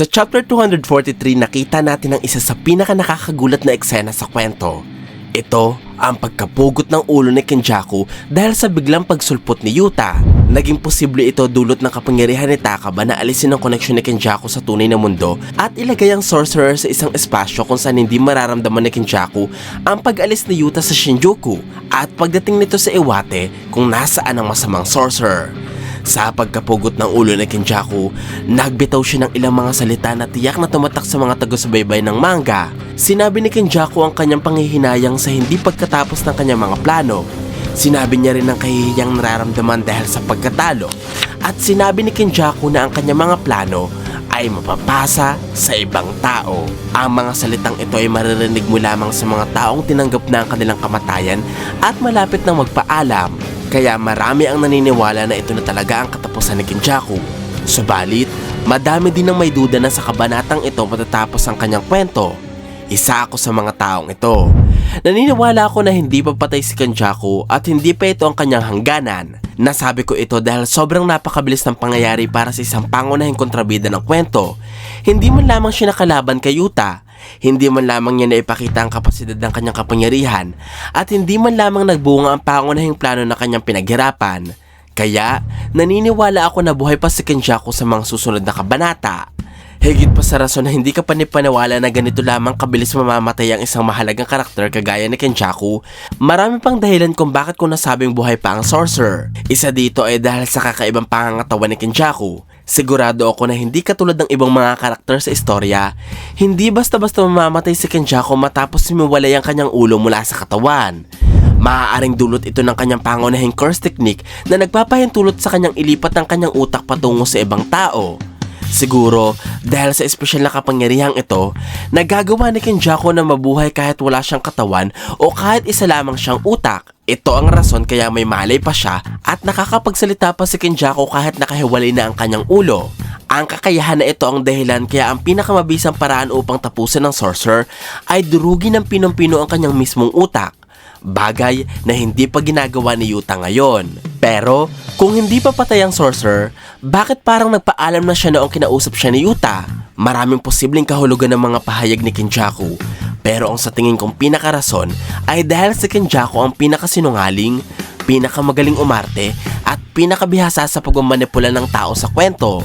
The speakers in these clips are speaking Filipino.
Sa chapter 243 nakita natin ang isa sa pinaka nakakagulat na eksena sa kwento. Ito ang pagkapugot ng ulo ni Kenjaku dahil sa biglang pagsulpot ni Yuta. Naging posible ito dulot ng kapangyarihan ni Takaba na alisin ang koneksyon ni Kenjaku sa tunay na mundo at ilagay ang sorcerer sa isang espasyo kung saan hindi mararamdaman ni Kenjaku ang pag-alis ni Yuta sa Shinjuku at pagdating nito sa Iwate kung nasaan ang masamang sorcerer. Sa pagkapugot ng ulo ni Kenjaku, nagbitaw siya ng ilang mga salita na tiyak na tumatak sa mga taga-subaybay ng manga. Sinabi ni Kenjaku ang kanyang panghihinayang sa hindi pagkatapos ng kanyang mga plano. Sinabi niya rin ang kahihiyang nararamdaman dahil sa pagkatalo. At sinabi ni Kenjaku na ang kanyang mga plano ay mapapasa sa ibang tao. Ang mga salitang ito ay maririnig mo lamang sa mga taong tinanggap na ang kanilang kamatayan at malapit nang magpaalam. Kaya marami ang naniniwala na ito na talaga ang katapusan ni Kenjaku. Subalit, madami din ang may duda na sa kabanatang ito matatapos ang kanyang kwento. Isa ako sa mga taong ito. Naniniwala ako na hindi pa patay si Kenjaku at hindi pa ito ang kanyang hangganan. Nasabi ko ito dahil sobrang napakabilis ng pangyayari para sa isang pangunahing kontrabida ng kwento. Hindi man lamang siya nakalaban kay Yuta, hindi man lamang niya naipakita ang kapasidad ng kanyang kapangyarihan at hindi man lamang nagbunga ang pangunahing plano na kanyang pinaghirapan. Kaya, naniniwala ako na buhay pa si Kenjaku sa mga susunod na kabanata. Higit pa sa rason na hindi ka panipaniwala na ganito lamang kabilis mamamatay ang isang mahalagang karakter kagaya ni Kenjaku, marami pang dahilan kung bakit ko nasabing buhay pa ang Sorcerer. Isa dito ay dahil sa kakaibang pangangatawan ni Kenjaku. Sigurado ako na hindi katulad ng ibang mga karakter sa istorya, hindi basta-basta mamamatay si Kenjaku matapos simiwalay ang kanyang ulo mula sa katawan. Maaaring dulot ito ng kanyang pangunahing curse technique na nagpapahintulot sa kanyang ilipat ng kanyang utak patungo sa ibang tao. Siguro, dahil sa espesyal na kapangyarihang ito, nagagawa ni Kenjaku na mabuhay kahit wala siyang katawan o kahit isa lamang siyang utak. Ito ang rason kaya may malay pa siya at nakakapagsalita pa si Kenjaku kahit nakahiwalay na ang kanyang ulo. Ang kakayahan na ito ang dahilan kaya ang pinakamabisang paraan upang tapusin ng sorcerer ay durugin ng pinong-pino ang kanyang mismong utak. Bagay na hindi pa ginagawa ni Yuta ngayon. Pero, kung hindi pa patay ang sorcerer, bakit parang nagpaalam na siya noong kinausap siya ni Yuta? Maraming posibleng kahulugan ng mga pahayag ni Kenjaku. Pero ang sa tingin kong pinakarason ay dahil si Kenjaku ang pinakasinungaling, pinakamagaling umarte, at pinakabihasa sa pagmamanipula ng tao sa kwento.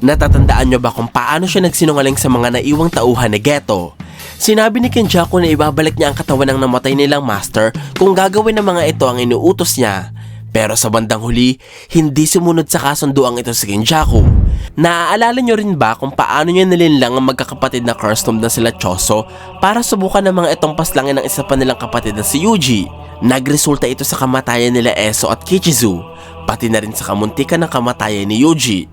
Natatandaan nyo ba kung paano siya nagsinungaling sa mga naiwang tauhan ni Geto? Sinabi ni Kenjaku na ibabalik niya ang katawan ng namatay nilang master kung gagawin ng mga ito ang inuutos niya. Pero sa bandang huli, hindi sumunod sa kasunduang ito si Kenjaku. Naaalala nyo rin ba kung paano niya nilinlang ang magkakapatid na Cursed na sila Choso para subukan ng mga itong paslangin ng isa pa nilang kapatid na si Yuji? Nagresulta ito sa kamatayan nila Eso at Kichizu, pati na rin sa kamuntikan ng kamatayan ni Yuji.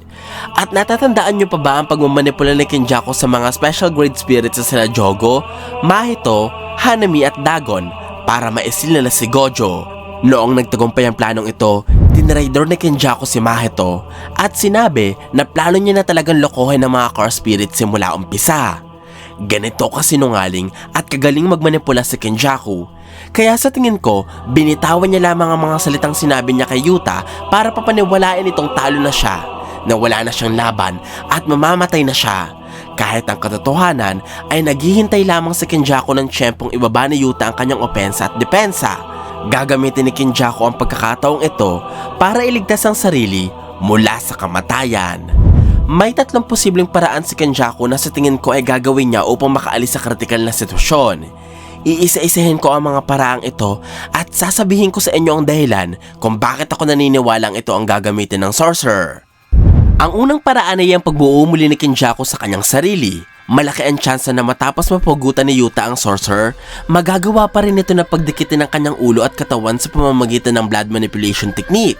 At natatandaan nyo pa ba ang pagmamanipula ni Kenjaku sa mga special grade spirits na sila Jogo, Mahito, Hanami at Dagon para maisil nila si Gojo? Noong nagtagumpay ang planong ito, tinraidor ni Kenjaku si Mahito at sinabi na plano niya na talagang lokohin ng mga car spirits simula umpisa. Ganito kasinungaling at kagaling magmanipula si Kenjaku. Kaya sa tingin ko, binitawan niya lamang ang mga salitang sinabi niya kay Yuta para papaniwalain itong talo na siya, na wala na siyang laban at mamamatay na siya. Kahit ang katotohanan ay naghihintay lamang si Kenjaku ng tiyempong ibaba ni Yuta ang kanyang opensa at depensa. Gagamitin ni Kenjaku ang pagkakataong ito para iligtas ang sarili mula sa kamatayan. May tatlong posibleng paraan si Kenjaku na sa tingin ko ay gagawin niya upang makaalis sa kritikal na sitwasyon. Iisa-isahin ko ang mga paraang ito at sasabihin ko sa inyo ang dahilan kung bakit ako naniniwalang ito ang gagamitin ng sorcerer. Ang unang paraan ay ang pagbuo muli ni Kenjaku sa kanyang sarili. Malaki ang tsansa na matapos mapugutan ni Yuta ang sorcerer, magagawa pa rin ito na pagdikitin ng kanyang ulo at katawan sa pamamagitan ng blood manipulation technique.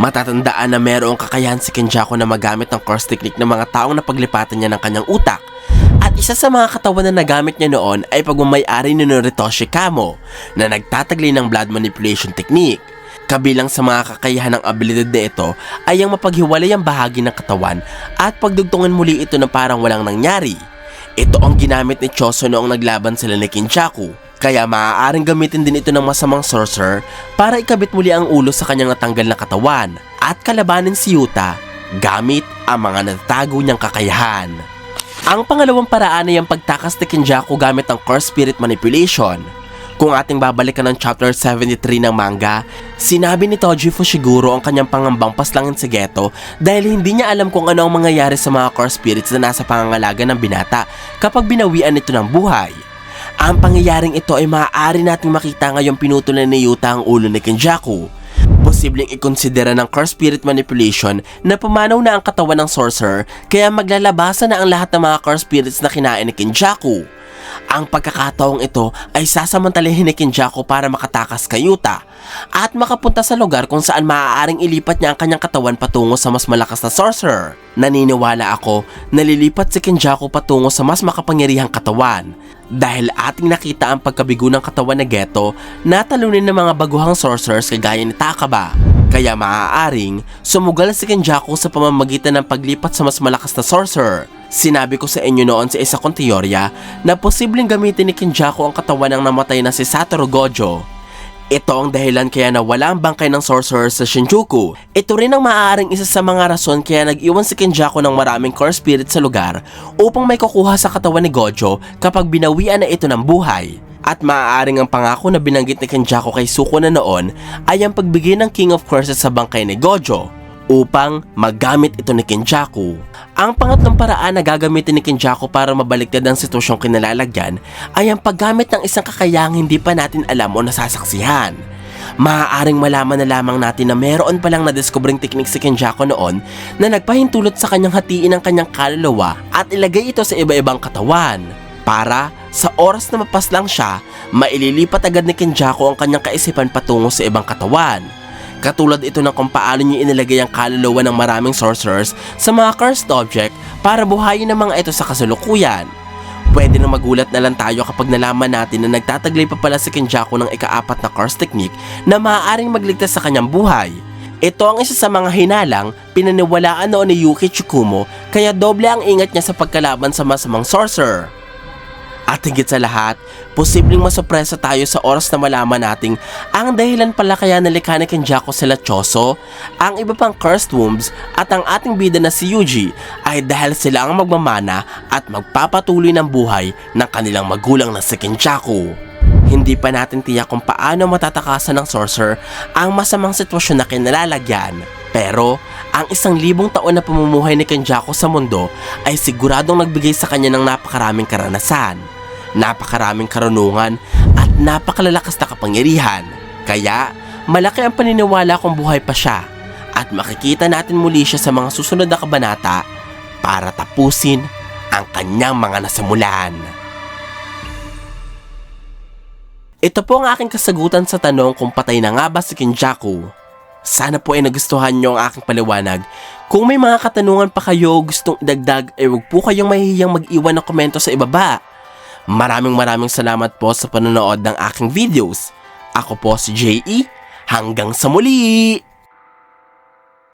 Matatandaan na mayroong kakayahan si Kenjaku na magamit ng curse technique ng mga taong napaglipatan niya ng kanyang utak. At isa sa mga katawan na nagamit niya noon ay pagmamayari ni Noritoshi Kamo na nagtataglay ng blood manipulation technique. Kabilang sa mga kakayahan ng abilidad na ito ay ang mapaghiwalay ang bahagi ng katawan at pagdugtungin muli ito na parang walang nangyari. Ito ang ginamit ni Choso noong naglaban sila ni Kinchaku. Kaya maaaring gamitin din ito ng masamang sorcerer para ikabit muli ang ulo sa kanyang natanggal na katawan at kalabanin si Yuta gamit ang mga natatago niyang kakayahan. Ang pangalawang paraan ay ang pagtakas ni Kenjaku gamit ang Curse Spirit Manipulation. Kung ating babalikan ng chapter 73 ng manga, sinabi ni Toji Fushiguro ang kanyang pangambang paslangin si Geto dahil hindi niya alam kung ano ang mangyayari sa mga core spirits na nasa pangangalaga ng binata kapag binawian ito ng buhay. Ang pangyayaring ito ay maaari nating makita ngayong pinutulan ni Yuta ang ulo ni Kenjaku. Posibleng ikonsidera ng core spirit manipulation na pumanaw na ang katawan ng sorcerer kaya maglalabasan na ang lahat ng mga core spirits na kinain ni Kenjaku. Ang pagkakataong ito ay sasamantalahin ni Kenjaku para makatakas kay Yuta at makapunta sa lugar kung saan maaaring ilipat niya ang kanyang katawan patungo sa mas malakas na sorcerer. Naniniwala ako na lilipat si Kenjaku patungo sa mas makapangyarihang katawan dahil ating nakita ang pagkabigo ng katawan ni Geto na talunin ng mga baguhang sorcerers kagaya ni Takaba. Kaya maaaring sumugal si Kenjaku sa pamamagitan ng paglipat sa mas malakas na sorcerer. Sinabi ko sa inyo noon sa isa kong teorya na posibleng gamitin ni Kenjaku ang katawan ng namatay na si Satoru Gojo. Ito ang dahilan kaya nawala ang bangkay ng sorcerer sa Shinjuku. Ito rin ang maaaring isa sa mga rason kaya nag-iwan si Kenjaku ng maraming core spirit sa lugar upang may kukuha sa katawan ni Gojo kapag binawian na ito ng buhay. At maaaring ang pangako na binanggit ni Kenjaku kay Suko na noon ay ang pagbigay ng King of Curses sa bangkay ni Gojo upang magamit ito ni Kenjaku. Ang pangatlong paraan na gagamitin ni Kenjaku para mabaliktad ang sitwasyong kinalalagyan ay ang paggamit ng isang kakayahang hindi pa natin alam o nasasaksihan. Maaaring malaman na lamang natin na meron palang na-discovering technique si Kenjaku noon na nagpahintulot sa kanyang hatiin ang kanyang kaluluwa at ilagay ito sa iba-ibang katawan. Para sa oras na mapaslang siya, maililipat agad ni Kenjaku ang kanyang kaisipan patungo sa ibang katawan. Katulad ito ng kung paano niya inilagay ang kaluluwa ng maraming sorcerers sa mga cursed object para buhayin ang mga ito sa kasulukuyan. Pwede na magulat na lang tayo kapag nalaman natin na nagtataglay pa pala si Kenjaku ng ikaapat na curse technique na maaaring magligtas sa kanyang buhay. Ito ang isa sa mga hinalang pinaniwalaan noon ni Yuki Tsukumo kaya doble ang ingat niya sa pagkalaban sa masamang sorcerer. At higit sa lahat, posibleng masopresa tayo sa oras na malaman nating ang dahilan pala kaya nalikha ni Kenjaku sila Choso, ang iba pang cursed wombs at ang ating bida na si Yuji ay dahil sila ang magmamana at magpapatuloy ng buhay ng kanilang magulang na si Kenjaku. Hindi pa natin tiyak kung paano matatakasan ng sorcerer ang masamang sitwasyon na kinalalagyan. Pero, ang isang libong taon na pamumuhay ni Kenjaku sa mundo ay siguradong nagbigay sa kanya ng napakaraming karanasan napakaraming karunungan at napakalalakas na kapangyarihan. Kaya, malaki ang paniniwala kung buhay pa siya at makikita natin muli siya sa mga susunod na kabanata para tapusin ang kanyang mga nasamulan. Ito po ang aking kasagutan sa tanong kung patay na nga ba si Kenjaku. Sana po ay nagustuhan nyo ang aking paliwanag. Kung may mga katanungan pa kayo gustong idagdag ay huwag po kayong mahihiyang mag-iwan ng komento sa ibaba. Maraming maraming salamat po sa panonood ng aking videos. Ako po si J.E. Hanggang sa muli!